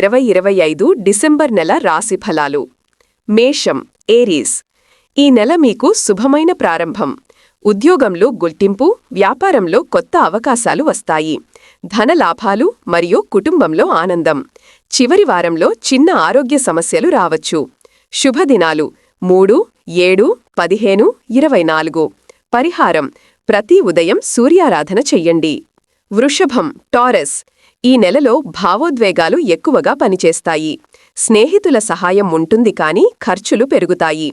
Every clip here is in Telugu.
ఇరవై ఇరవై ఐదు డిసెంబర్ నెల రాశి ఫలాలు. మేషం ఏరీస్. ఈ నెల మీకు శుభమైన ప్రారంభం. ఉద్యోగంలో గుర్తింపు వ్యాపారంలో కొత్త అవకాశాలు వస్తాయి. ధన లాభాలు మరియు కుటుంబంలో ఆనందం. చివరి వారంలో చిన్న ఆరోగ్య సమస్యలు రావచ్చు. శుభదినాలు మూడు ఏడు పదిహేను ఇరవై నాలుగు. పరిహారం ప్రతి ఉదయం సూర్యారాధన చెయ్యండి. వృషభం టారెస్. ఈ నెలలో భావోద్వేగాలు ఎక్కువగా పనిచేస్తాయి. స్నేహితుల సహాయం ఉంటుంది కాని ఖర్చులు పెరుగుతాయి.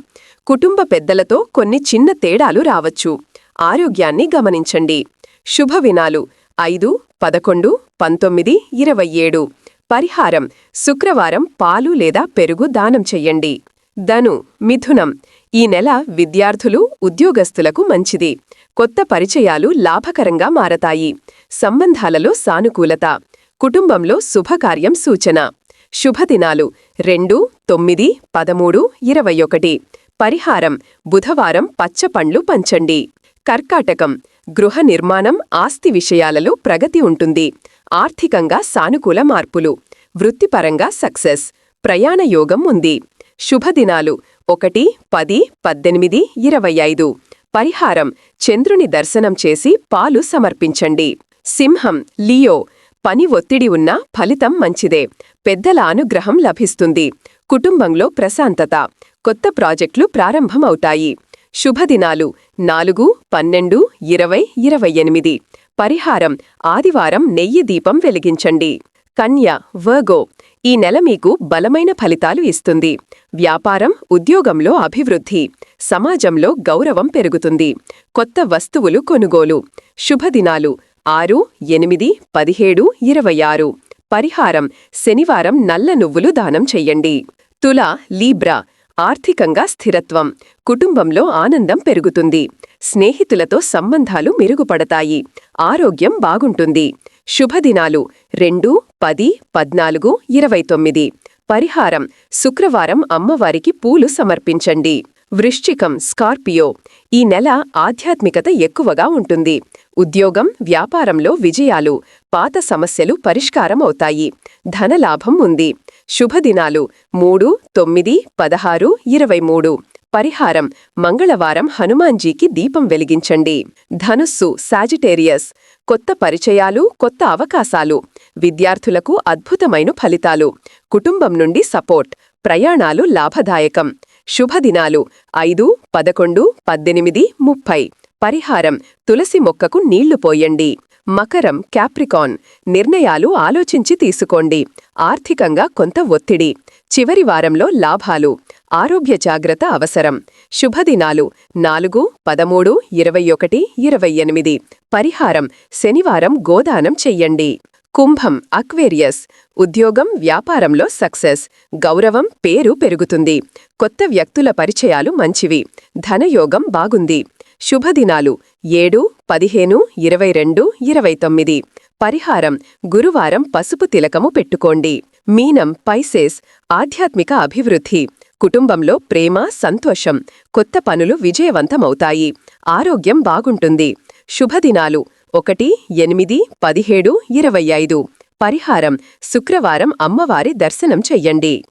కుటుంబ పెద్దలతో కొన్ని చిన్న తేడాలు రావచ్చు. ఆరోగ్యాన్ని గమనించండి. శుభవినాలు ఐదు పదకొండు పంతొమ్మిది ఇరవై ఏడు. పరిహారం. శుక్రవారం పాలు లేదా పెరుగు దానం చెయ్యండి ధను. మిథునం. ఈ నెల విద్యార్థులు ఉద్యోగస్తులకు మంచిది. కొత్త పరిచయాలు లాభకరంగా మారతాయి. సంబంధాలలో సానుకూలత. కుటుంబంలో శుభకార్యం సూచన. శుభదినాలు రెండు తొమ్మిది పదమూడు ఇరవై ఒకటి పరిహారం బుధవారం పచ్చపండ్లు పంచండి. కర్కాటకం గృహ నిర్మాణం ఆస్తి విషయాలలో ప్రగతి ఉంటుంది. ఆర్థికంగా సానుకూల మార్పులు. వృత్తిపరంగా సక్సెస్. ప్రయాణ యోగం ఉంది. శుభదినాలు ఒకటి పది పద్దెనిమిది ఇరవై ఐదు పరిహారం చంద్రుని దర్శనం చేసి పాలు సమర్పించండి. సింహం లియో పని ఒత్తిడి ఉన్నా ఫలితం మంచిదే. పెద్దల అనుగ్రహం లభిస్తుంది. కుటుంబంలో ప్రశాంతత. కొత్త ప్రాజెక్టులు ప్రారంభమవుతాయి. శుభదినాలు. నాలుగు పన్నెండు ఇరవై ఇరవై ఎనిమిది. పరిహారం. ఆదివారం నెయ్యి దీపం వెలిగించండి. కన్య. వర్గో ఈ నెల మీకు బలమైన ఫలితాలు ఇస్తుంది. వ్యాపారం ఉద్యోగంలో అభివృద్ధి. సమాజంలో గౌరవం పెరుగుతుంది. కొత్త వస్తువులు కొనుగోలు. శుభదినాలు. ఆరు ఎనిమిది పదిహేడు ఇరవై ఆరు పరిహారం శనివారం నల్ల నువ్వులు దానం చెయ్యండి. తుల లీబ్రా ఆర్థికంగా స్థిరత్వం. కుటుంబంలో ఆనందం పెరుగుతుంది. స్నేహితులతో సంబంధాలు మెరుగుపడతాయి. ఆరోగ్యం బాగుంటుంది. శుభదినాలు రెండు పది పద్నాలుగు ఇరవై తొమ్మిది. పరిహారం శుక్రవారం అమ్మవారికి పూలు సమర్పించండి. వృశ్చికం స్కార్పియో ఈ నెల ఆధ్యాత్మికత ఎక్కువగా ఉంటుంది. ఉద్యోగం వ్యాపారంలో విజయాలు పాత సమస్యలు పరిష్కారం అవుతాయి ధనలాభం ఉంది. శుభదినాలు మూడు తొమ్మిది పదహారు ఇరవై మూడు. పరిహారం మంగళవారం హనుమాన్జీకి దీపం వెలిగించండి. ధనుస్సు సాజిటేరియస్ కొత్త పరిచయాలు కొత్త అవకాశాలు విద్యార్థులకు అద్భుతమైన ఫలితాలు. కుటుంబం నుండి సపోర్ట్ ప్రయాణాలు లాభదాయకం. శుభదినాలు. ఐదు పదకొండు పద్దెనిమిది ముప్పై. పరిహారం తులసి మొక్కకు నీళ్ళు పోయండి. మకరం క్యాప్రికాన్. నిర్ణయాలు ఆలోచించి తీసుకోండి. ఆర్థికంగా కొంత ఒత్తిడి. చివరి వారంలో లాభాలు. ఆరోగ్య జాగ్రత్త అవసరం. శుభదినాలు. నాలుగు పదమూడు ఇరవై ఒకటి ఇరవై ఎనిమిది. పరిహారం శనివారం గోదానం చెయ్యండి. కుంభం అక్వేరియస్ ఉద్యోగం వ్యాపారంలో సక్సెస్ గౌరవం పేరు పెరుగుతుంది. కొత్త వ్యక్తుల పరిచయాలు మంచివి ధనయోగం బాగుంది. శుభదినాలు ఏడు పదిహేను ఇరవై రెండు ఇరవై తొమ్మిది పరిహారం గురువారం పసుపు తిలకము పెట్టుకోండి. మీనం పైసేస్ ఆధ్యాత్మిక అభివృద్ధి కుటుంబంలో ప్రేమ సంతోషం కొత్త పనులు విజయవంతమవుతాయి. ఆరోగ్యం బాగుంటుంది. శుభదినాలు ఒకటి ఎనిమిది పదిహేడు ఇరవై ఐదు. పరిహారం. శుక్రవారం అమ్మవారి దర్శనం చెయ్యండి.